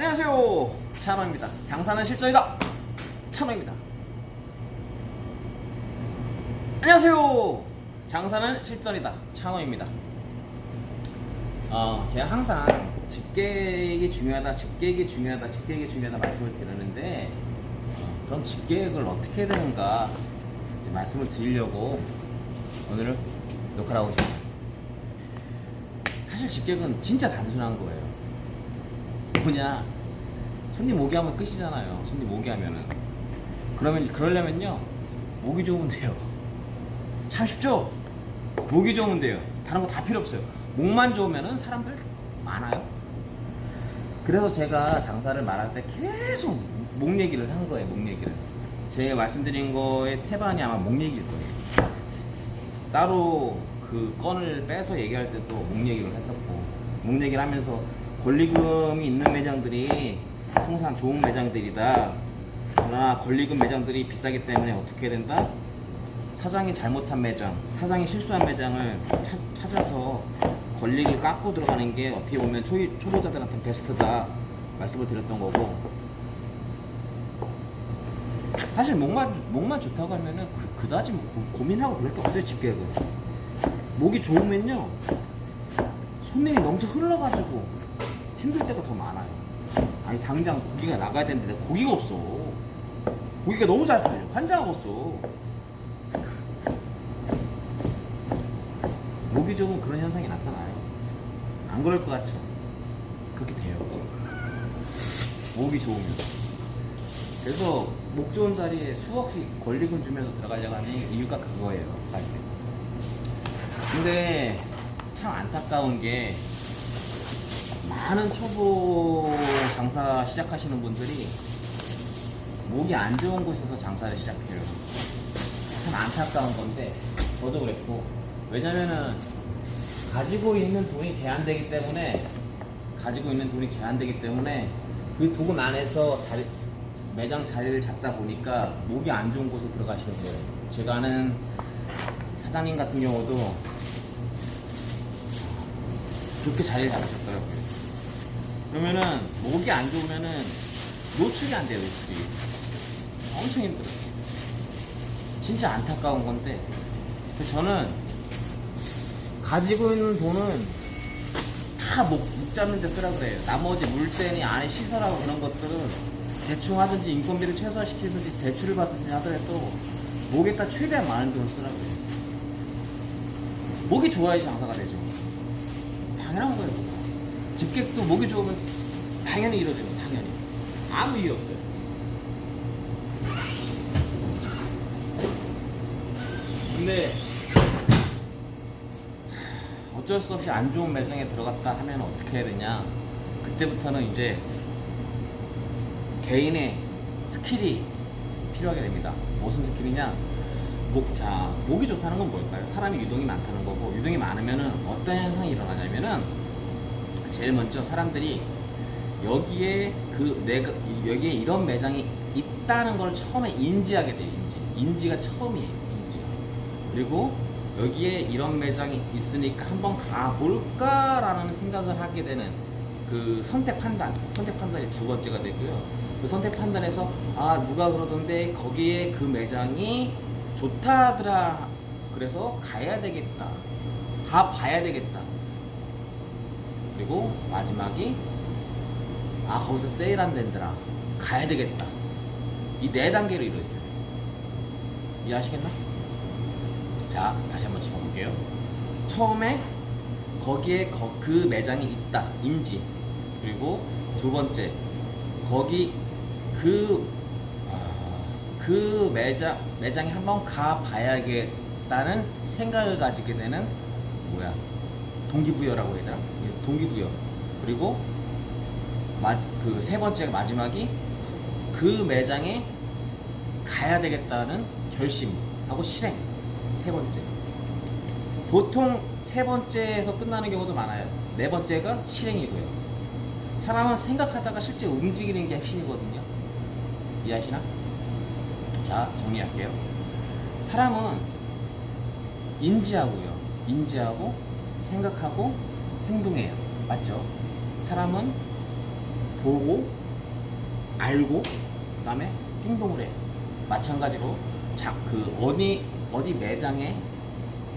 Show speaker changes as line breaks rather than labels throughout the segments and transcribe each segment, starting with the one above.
안녕하세요. 찬호입니다. 장사는 실전이다. 찬호입니다. 안녕하세요. 장사는 실전이다. 찬호입니다. 어, 제가 항상 집계획이 중요하다 집계획이 중요하다 집계획이 중요하다 말씀을 드리는데 어, 그럼 집계획을 어떻게 해야 되는가 말씀을 드리려고 오늘은 녹화를 하고 있습니다. 사실 집계획은 진짜 단순한 거예요 뭐냐? 손님 오게 하면 끝이잖아요. 손님 오게 하면은. 그러면 그러려면요. 목이 좋으면 돼요. 참 쉽죠? 목이 좋으면 돼요. 다른 거 다 필요 없어요. 목만 좋으면은 사람들 많아요. 그래서 제가 장사를 말할 때 계속 목 얘기를 한 거예요 목 얘기를. 제가 말씀드린 거의 태반이 아마 목 얘기일 거예요. 따로 그 건을 빼서 얘기할 때도 목 얘기를 했었고 목 얘기를 하면서 권리금이 있는 매장들이 항상 좋은 매장들이다. 그러나 권리금 매장들이 비싸기 때문에 어떻게 해야 된다? 사장이 잘못한 매장, 사장이 실수한 매장을 차- 찾아서 권리를 깎고 들어가는 게 어떻게 보면 초, 초보자들한테 베스트다 말씀을 드렸던 거고 사실 목만 목만 좋다고 하면은 그, 그다지 뭐 고, 고민하고 그럴 게 없어요 집계획은 목이 좋으면요 손님이 넘쳐 흘러가지고 힘들 때가 더 많아요. 아니 당장 고기가 나가야 되는데 내가 고기가 없어. 고기가 너무 잘 팔려. 환장하고 있어 좋으면 그런 현상이 나타나요. 안 그럴 것 같죠? 그렇게 돼요. 목이 좋으면. 그래서 목 좋은 자리에 수억씩 권리금 주면서 들어가려고 하는 이유가 그거예요 사실. 근데 참 안타까운 게 많은 초보 장사 시작하시는 분들이 목이 안 좋은 곳에서 장사를 시작해요. 참 안타까운 건데 저도 그랬고 왜냐면은 가지고 있는 돈이 제한되기 때문에 가지고 있는 돈이 제한되기 때문에 그돈 안에서 자리, 매장 자리를 잡다 보니까 목이 안 좋은 곳에 들어가시는 거예요. 제가 아는 사장님 같은 경우도 그렇게 자리를 잡으셨더라고요. 그러면은 목이 안 좋으면은 노출이 안 돼요, 노출이. 엄청 힘들어요. 진짜 안타까운 건데 저는 가지고 있는 돈은 다 목, 목 잡는 데 쓰라 그래요. 나머지 물세니 안에 시설하고 그런 것들은 대충 하든지 인건비를 최소화시키든지 대출을 받든지 하더라도 목에다 최대한 많은 돈을 쓰라 그래요. 목이 좋아야지 장사가 되죠. 당연한 거예요. 집객도 목이 좋으면 당연히 이루어져요. 당연히. 아무 이유 없어요. 근데 어쩔 수 없이 안 좋은 매장에 들어갔다 하면 어떻게 해야 되냐? 그때부터는 이제 개인의 스킬이 필요하게 됩니다. 무슨 스킬이냐? 목, 자, 목이 좋다는 건 뭘까요? 사람이 유동이 많다는 거고, 유동이 많으면은 어떤 현상이 일어나냐면은, 제일 먼저 사람들이 여기에 그 내가 여기에 이런 매장이 있다는 걸 처음에 인지하게 돼요. 인지. 인지가 처음이에요. 인지가. 그리고 여기에 이런 매장이 있으니까 한번 가볼까라는 생각을 하게 되는 그 선택 판단. 선택 판단이 두 번째가 되고요. 그 선택 판단에서 아 누가 그러던데 거기에 그 매장이 좋다더라. 그래서 가야 되겠다. 가 봐야 되겠다. 그리고 마지막이 아 거기서 세일 안 된더라. 가야 되겠다. 이 네 단계로 이루어져요 이해하시겠나? 자 다시 한번 짚어볼게요. 처음에 거기에 거- 그 매장이 있다. 인지. 그리고 두 번째 거기 그, 아, 그 매장, 매장에 한번 가봐야겠다는 생각을 가지게 되는 뭐야 동기부여라고 해야 되나? 예, 동기부여. 그리고 그 세 번째가 마지막이 그 매장에 가야 되겠다는 결심하고 실행. 세 번째. 보통 세 번째에서 끝나는 경우도 많아요. 네 번째가 실행이고요. 사람은 생각하다가 실제 움직이는 게 핵심이거든요. 이해하시나? 자, 정리할게요. 사람은 인지하고요. 인지하고 생각하고 행동해요. 맞죠? 사람은 보고 알고 그 다음에 행동을 해. 마찬가지로 자, 그 어디 어디 매장에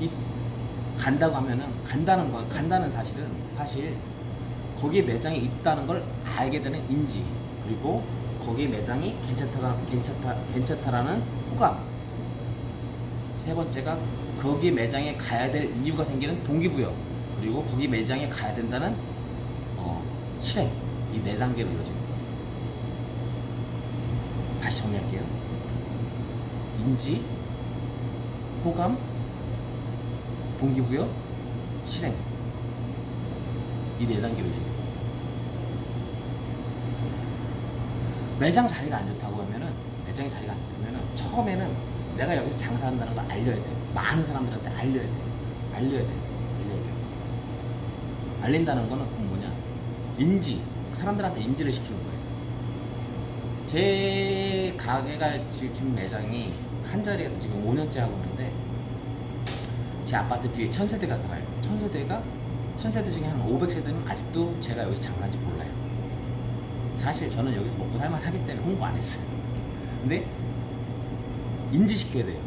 이, 간다고 하면은 간다는 건 간다는 사실은 사실 거기에 매장이 있다는 걸 알게 되는 인지 그리고 거기에 매장이 괜찮다 괜찮다 괜찮다라는 호감 세 번째가 거기 매장에 가야 될 이유가 생기는 동기부여 그리고 거기 매장에 가야 된다는 어, 실행 이 네 단계로 이루어집니다. 다시 정리할게요. 인지, 호감, 동기부여, 실행 이 네 단계로 이루어집니다. 매장 자리가 안 좋다고 하면은 매장의 자리가 안 좋다면은 처음에는 내가 여기서 장사한다는 걸 알려야 돼. 많은 사람들한테 알려야 돼. 알려야 돼. 알려야 돼. 알린다는 거는 뭐냐? 인지. 사람들한테 인지를 시키는 거예요. 제 가게가 지금 매장이 한 자리에서 지금 5년째 하고 있는데 제 아파트 뒤에 천세대가 살아요. 천세대가 천세대 중에 한 500세대는 아직도 제가 여기서 장사한지 몰라요. 사실 저는 여기서 먹고 살만 하기 때문에 홍보 안 했어요. 근데 인지시켜야 돼요.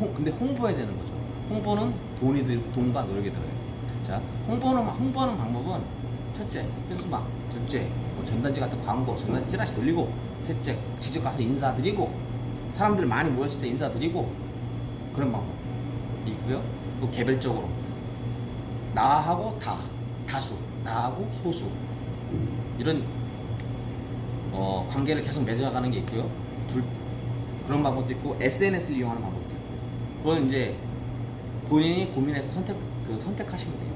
홍- 근데 홍보해야 되는 거죠. 홍보는 돈이 들고 돈과 노력이 들어요. 자, 홍보는 홍보하는 방법은 첫째 현수막, 둘째 뭐 전단지 같은 광고, 전단지 찌라시 돌리고, 셋째 직접 가서 인사드리고, 사람들 많이 모였을 때 인사드리고 그런 방법 있고요. 또 개별적으로 나하고 다, 다수, 나하고 소수 이런 어, 관계를 계속 맺어가는 게 있고요. 둘, 그런 방법도 있고 SNS를 이용하는 방법도 있고 그건 이제 본인이 고민해서 선택 그 선택하시면 돼요.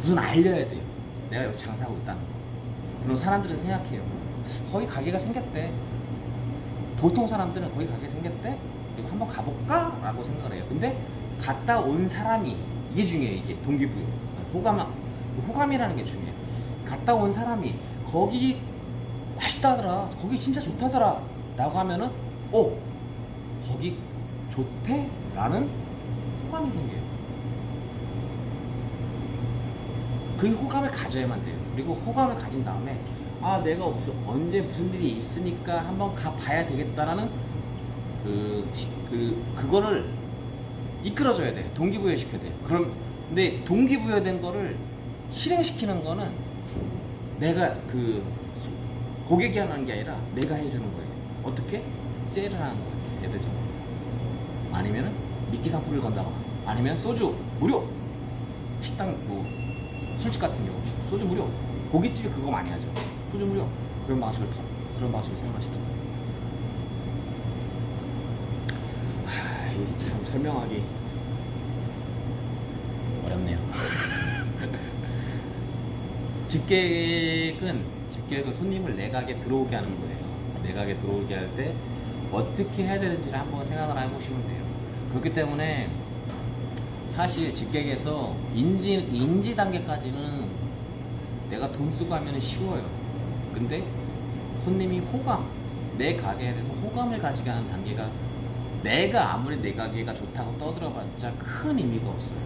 우선 알려야 돼요. 내가 여기 장사하고 있다는 거. 그럼 사람들은 생각해요. 거기 가게가 생겼대. 보통 사람들은 거기 가게 생겼대. 이거 한번 가볼까? 라고 생각을 해요. 근데 갔다 온 사람이 이게 중요해요. 이게 동기부여. 호감, 호감이라는 게 중요해요. 갔다 온 사람이 거기 맛있다더라. 거기 진짜 좋다더라. 라고 하면은, 오! 거기 좋대? 라는 호감이 생겨요. 그 호감을 가져야만 돼요. 그리고 호감을 가진 다음에, 아, 내가 무슨, 언제 무슨 일이 있으니까 한번 가봐야 되겠다라는 그, 시- 그, 그거를 이끌어줘야 돼요. 동기부여 시켜야 돼요. 그럼, 근데 동기부여된 거를 실행시키는 거는 내가 그 소- 고객이 하는 게 아니라 내가 해주는 거예요. 어떻게? 세일을 하는 거예요. 얘들처럼. 아니면은 미끼 상품을 건다거나 아니면 소주 무료 식당 뭐 술집 같은 경우 소주 무료 고깃집이 그거 많이 하죠 소주 무료 그런 방식을 타- 그런 방식을 사용하시는 거예요 참 설명하기 어렵네요 집계획은 집계획은 손님을 내 가게 들어오게 하는 거예요 내 가게 들어오게 할 때 어떻게 해야 되는지를 한번 생각을 해보시면 돼요 그렇기 때문에 사실 집객에서 인지 인지 단계까지는 내가 돈 쓰고 하면 쉬워요. 근데 손님이 호감, 내 가게에 대해서 호감을 가지게 하는 단계가 내가 아무리 내 가게가 좋다고 떠들어봤자 큰 의미가 없어요.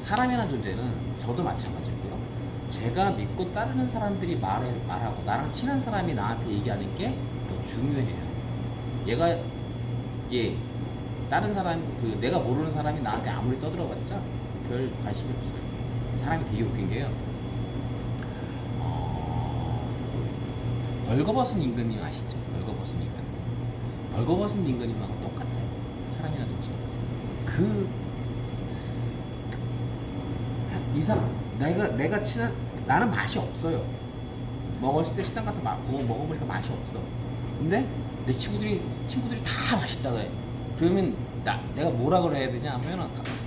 사람이라는 존재는 저도 마찬가지고요. 제가 믿고 따르는 사람들이 말해, 말하고 나랑 친한 사람이 나한테 얘기하는 게 더 중요해요. 얘가 얘 다른 사람 그 내가 모르는 사람이 나한테 아무리 떠들어봤자 별 관심이 없어요. 사람이 되게 웃긴 게요. 어, 벌거벗은 임금님 아시죠? 벌거벗은 임금. 벌거벗은 임금님하고 똑같아요. 사람이나 존재. 그, 이 사람, 내가, 내가 친한, 나는 맛이 없어요. 먹었을 때 식당 가서 막 그거 먹어보니까 맛이 없어. 근데 내 친구들이, 친구들이 다 맛있다 그래. 그러면 나, 내가 뭐라 그래야 되냐 하면은,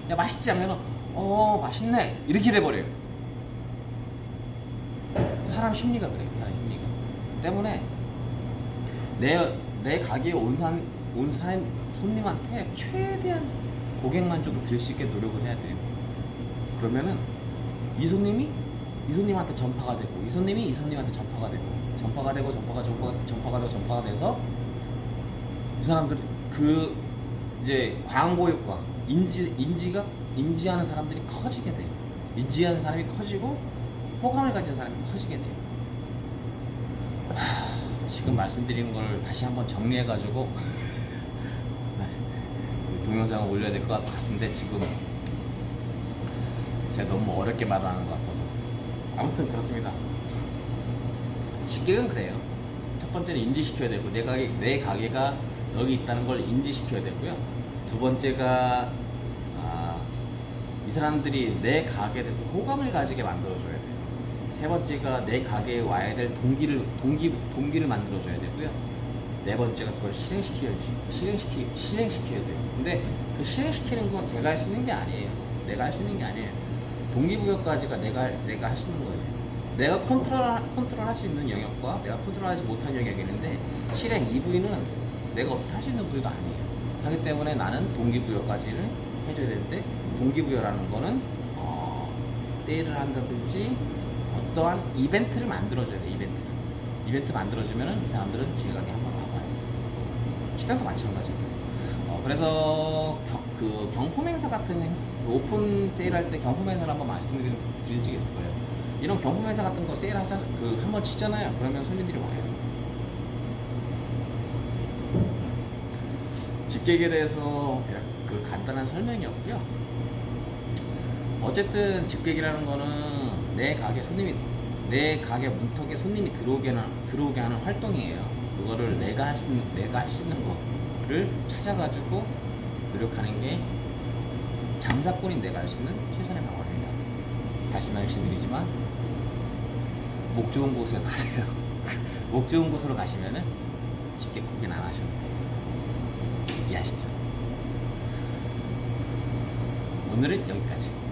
야, 맛있지? 하면은, 어, 맛있네. 이렇게 돼버려요. 사람 심리가 그래요. 사람 심리가. 때문에 내, 내 가게에 온, 산, 온 사람, 손님한테 최대한 고객 만족을 드릴 수 있게 노력을 해야 돼요. 그러면은 이 손님이 이 손님한테 전파가 되고 이 손님이 이 손님한테 전파가 되고 전파가 되고 전파가 전파가 전파가 되고 전파가 돼서 이 사람들이 그 이제 광고 효과 인지 인지가 인지하는 사람들이 커지게 돼요. 인지하는 사람이 커지고 호감을 가진 사람이 커지게 돼요. 하, 지금 말씀드린 걸 다시 한번 정리해가지고 동영상을 올려야 될 것 같은데 지금 제가 너무 어렵게 말하는 것 같아서 아무튼 그렇습니다. 직격은 그래요. 첫 번째는 인지시켜야 되고 내 가게 내 가게가 여기 있다는 걸 인지시켜야 되고요. 두 번째가 아, 이 사람들이 내 가게에 대해서 호감을 가지게 만들어줘야 돼요. 세 번째가 내 가게에 와야 될 동기를 동기 동기를 만들어줘야 되고요. 네 번째가 그걸 실행시켜 실행시키 실행시켜야 돼요. 근데 그 실행시키는 건 제가 할 수 있는 게 아니에요. 내가 할 수 있는 게 아니에요. 동기부여까지가 내가 할- 내가 할 수 있는 거예요. 내가 컨트롤 컨트롤 할 수 있는 영역과 내가 컨트롤하지 못하는 영역이 있는데 실행 이 부위는 내가 어떻게 할 수 있는 부위가 아니에요. 하기 때문에 나는 동기부여까지를 해줘야 되는데 동기부여라는 거는 어, 세일을 한다든지 어떠한 이벤트를 만들어줘야 돼 이벤트. 이벤트 만들어주면은 이 사람들은 제 가게 한번 와봐요. 식당도 마찬가지고. 어, 그래서 경, 그 경품 행사 같은 행사, 그 오픈 세일할 때 경품 행사를 한번 말씀드린 적이 있을 거예요. 이런 경품 행사 같은 거 세일하자 그 한 번 치잖아요. 그러면 손님들이 와요. 집계에 대해서 그 간단한 설명이었고요. 어쨌든 집객이라는 거는 내 가게 손님이 내 가게 문턱에 손님이 들어오게 하는 들어오게 하는 활동이에요. 그거를 내가 할 수 있는 내가 할 수 있는 거 를 찾아가지고 노력하는 게 장사꾼인 내가 할 수 있는 최선의 방법입니다. 다시 말씀드리지만 목 좋은 곳에 가세요. 목 좋은 곳으로 가시면은 집객 구경 안 하셔도 돼요. 이해하시죠? 오늘은 여기까지.